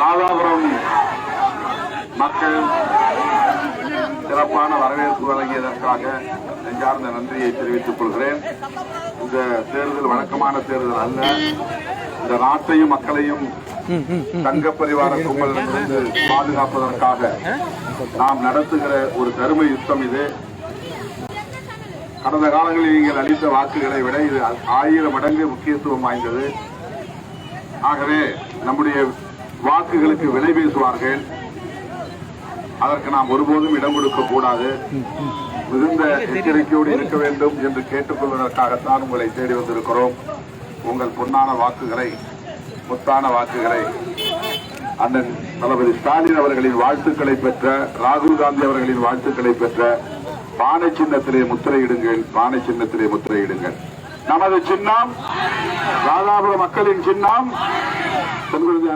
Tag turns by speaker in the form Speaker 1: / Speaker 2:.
Speaker 1: ராதாபுரம் மக்கள் சிறப்பான வரவேற்பு வழங்கியதற்காக நெஞ்சார்ந்த நன்றியை தெரிவித்துக் கொள்கிறேன். இந்த தேர்தல் வழக்கமான தேர்தல் அல்ல. இந்த நாட்டையும் மக்களையும் தங்க பரிவார கும்பலிலிருந்து பாதுகாப்பதற்காக நாம் நடத்துகிற ஒரு தரும யுத்தம் இது. கடந்த காலங்களில் நீங்கள் அளித்த வாக்குகளை விட இது ஆயிரம் மடங்கு முக்கியத்துவம் வாய்ந்தது. ஆகவே நம்முடைய வாக்குகளுக்கு விலை பேசுவார்கள். அதற்கு நாம் ஒருபோதும் இடம் கொடுக்க கூடாது. மிகுந்த எச்சரிக்கையோடு இருக்க வேண்டும் என்று கேட்டுக்கொள்வதற்காகத்தான் உங்களை தேடி வந்திருக்கிறோம். உங்கள் பொன்னான வாக்குகளை முத்தான வாக்குகளை அண்ணன் தளபதி ஸ்டாலின் அவர்களின் வாழ்த்துக்களை பெற்ற ராகுல் காந்தி அவர்களின் வாழ்த்துக்களை பெற்ற பானை சின்னத்திலே முத்திரையிடுங்கள் பானை சின்னத்திலே முத்திரையிடுங்கள். நமது சின்னம் ராதாபுர மக்களின் சின்னம் செல்குருதி